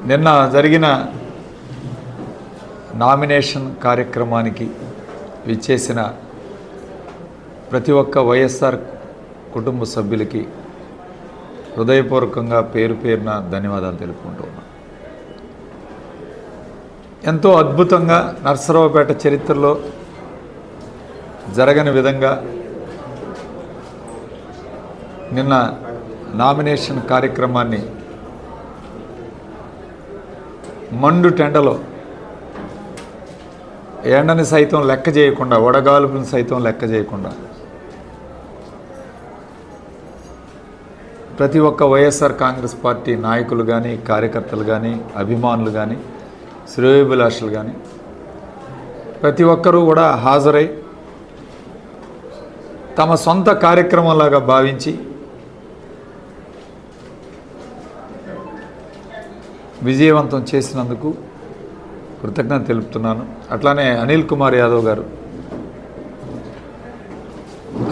నిన్న జరిగిన నామినేషన్ కార్యక్రమానికి విచ్చేసిన ప్రతి ఒక్క వైఎస్ఆర్ కుటుంబ సభ్యులకి హృదయపూర్వకంగా పేరు పేరున ధన్యవాదాలు తెలుపుకుంటూ ఉన్నాను ఎంతో అద్భుతంగా నర్సరావుపేట చరిత్రలో జరగని విధంగా నిన్న నామినేషన్ కార్యక్రమాన్ని మండు టెండలో. ఎండని సైతం లెక్క చేయకుండా వడగాలుపుని సైతం లెక్క చేయకుండా. ప్రతి ఒక్క వైఎస్ఆర్ కాంగ్రెస్ పార్టీ నాయకులు కానీ కార్యకర్తలు కానీ అభిమానులు కానీ శ్రేయోభిలాషులు కానీ ప్రతి ఒక్కరూ కూడా హాజరై తమ సొంత కార్యక్రమంలాగా భావించి విజయవంతం చేసినందుకు కృతజ్ఞత తెలుపుతున్నాను. అట్లానే అనిల్ కుమార్ యాదవ్ గారు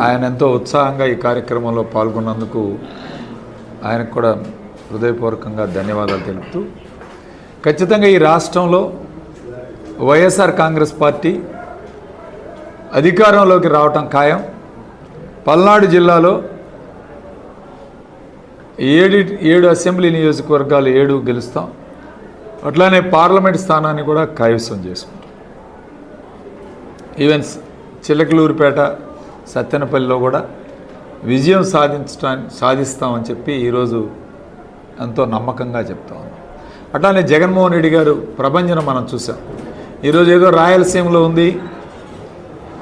ఆయన ఎంతో ఉత్సాహంగా ఈ కార్యక్రమంలో పాల్గొన్నందుకు ఆయనకు కూడా హృదయపూర్వకంగా ధన్యవాదాలు తెలుపుతూ ఖచ్చితంగా ఈ రాష్ట్రంలో వైఎస్ఆర్ కాంగ్రెస్ పార్టీ అధికారంలోకి రావటం ఖాయం. పల్నాడు జిల్లాలో ఏడు ఏడు అసెంబ్లీ నియోజకవర్గాలు ఏడు గెలుస్తాం. అట్లానే పార్లమెంట్ స్థానాన్ని కూడా కైవసం చేసుకుంటాం. ఈవెన్ చిలకలూరుపేట సత్తెనపల్లిలో కూడా విజయం సాధించటా సాధిస్తామని చెప్పి ఈరోజు ఎంతో నమ్మకంగా చెప్తా ఉన్నాం. అట్లానే జగన్మోహన్ రెడ్డి గారు ప్రభంజనం మనం చూసాం. ఈరోజు ఏదో రాయలసీమలో ఉంది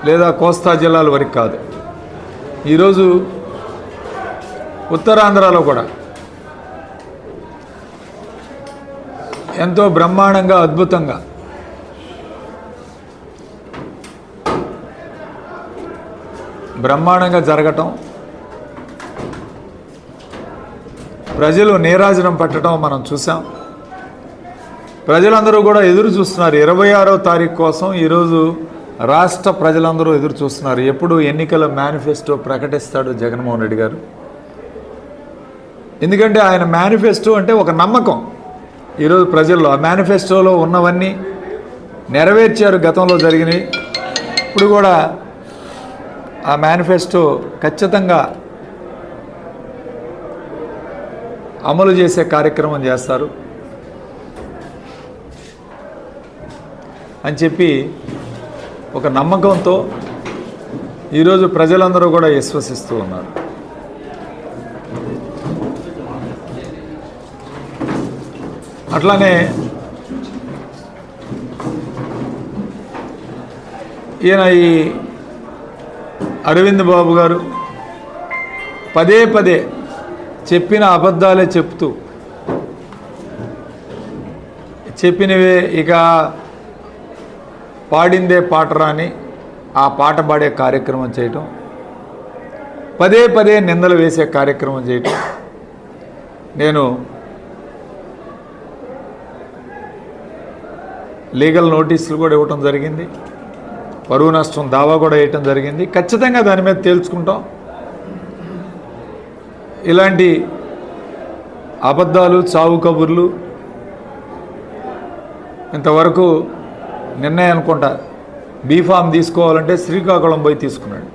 లేదా కోస్తా జిల్లాల వరకు కాదు. ఈరోజు ఉత్తరాంధ్రలో కూడా. ఎంతో బ్రహ్మాండంగా అద్భుతంగా. బ్రహ్మాండంగా జరగటం ప్రజలు నీరాజనం పట్టడం మనం చూసాం ప్రజలందరూ కూడా ఎదురు చూస్తున్నారు. ఇరవై ఆరో తారీఖు కోసం ఈరోజు రాష్ట్ర ప్రజలందరూ ఎదురు చూస్తున్నారు. ఎప్పుడు ఎన్నికల మేనిఫెస్టో ప్రకటిస్తాడు జగన్మోహన్ రెడ్డి గారు. ఎందుకంటే ఆయన మేనిఫెస్టో అంటే ఒక నమ్మకం. ఈరోజు ప్రజల్లో ఆ మేనిఫెస్టోలో ఉన్నవన్నీ నెరవేర్చారు గతంలో జరిగినవి. ఇప్పుడు కూడా ఆ మేనిఫెస్టో ఖచ్చితంగా అమలు చేసే కార్యక్రమం చేస్తారు. అని చెప్పి ఒక నమ్మకంతో ఈరోజు ప్రజలందరూ కూడా విశ్వసిస్తూ ఉన్నారు. అట్లానే ఈయన ఈ అరవింద్ బాబు గారు పదే పదే చెప్పిన అబద్ధాలే చెప్తూ చెప్పినవే ఇక పాడిందే పాట రాని ఆ పాట పాడే కార్యక్రమం చేయటం పదే పదే నిందలు వేసే కార్యక్రమం చేయటం. నేను లీగల్ నోటీసులు కూడా ఇవ్వటం జరిగింది. పరువు నష్టం దావా కూడా వేయటం జరిగింది. ఖచ్చితంగా దాని మీద తేల్చుకుంటాం. ఇలాంటి అబద్ధాలు చావు కబుర్లు ఇంతవరకు నిర్ణయం అనుకుంటా. బీఫామ్ తీసుకోవాలంటే శ్రీకాకుళం పోయి తీసుకున్నాడు.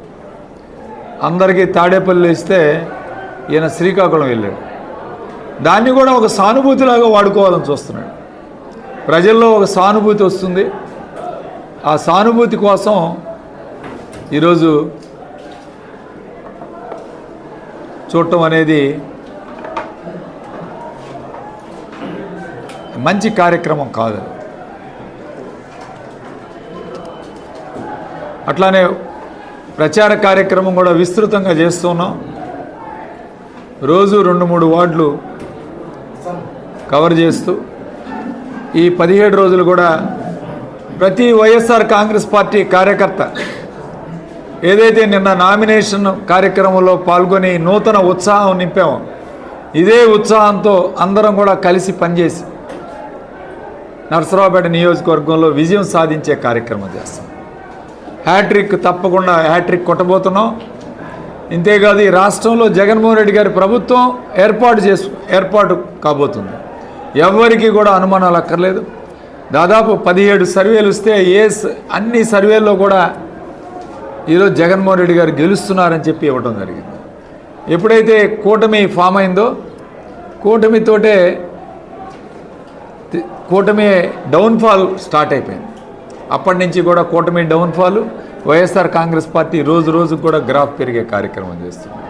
అందరికీ తాడేపల్లి ఇస్తే ఈయన శ్రీకాకుళం వెళ్ళాడు. దాన్ని కూడా ఒక సానుభూతిలాగా వాడుకోవాలని చూస్తున్నాడు. ప్రజల్లో ఒక సానుభూతి వస్తుంది. ఆ సానుభూతి కోసం ఈరోజు చూడటం అనేది మంచి కార్యక్రమం కాదు. అట్లానే ప్రచార కార్యక్రమం కూడా విస్తృతంగా చేస్తున్నాం. రోజు రెండు మూడు వార్డులు కవర్ చేస్తూ ఈ పదిహేడు రోజులు కూడా ప్రతి వైఎస్ఆర్ కాంగ్రెస్ పార్టీ కార్యకర్త ఏదైతే నిన్న నామినేషన్ కార్యక్రమంలో పాల్గొని నూతన ఉత్సాహం నింపామో ఇదే ఉత్సాహంతో అందరం కూడా కలిసి పనిచేసి నరసరావుపేట నియోజకవర్గంలో విజయం సాధించే కార్యక్రమం చేస్తాం. హ్యాట్రిక్ తప్పకుండా హ్యాట్రిక్ కొట్టబోతున్నాం. ఇంతేకాదు ఈ రాష్ట్రంలో జగన్మోహన్ రెడ్డి గారి ప్రభుత్వం ఏర్పాటు చేసు ఏర్పాటు కాబోతుంది. ఎవరికి కూడా అనుమానాలు అక్కర్లేదు. దాదాపు పదిహేడు సర్వేలు వస్తే ఏ అన్ని సర్వేల్లో కూడా ఈరోజు జగన్మోహన్ రెడ్డి గారు గెలుస్తున్నారని చెప్పి ఇవ్వడం జరిగింది. ఎప్పుడైతే కూటమి ఫామ్ అయిందో కూటమితోటే కూటమి డౌన్ఫాల్ స్టార్ట్ అయిపోయింది. అప్పటి నుంచి కూడా కూటమి డౌన్ఫాల్ వైఎస్ఆర్ కాంగ్రెస్ పార్టీ రోజు రోజు కూడా గ్రాఫ్ పెరిగే కార్యక్రమం చేస్తుంది.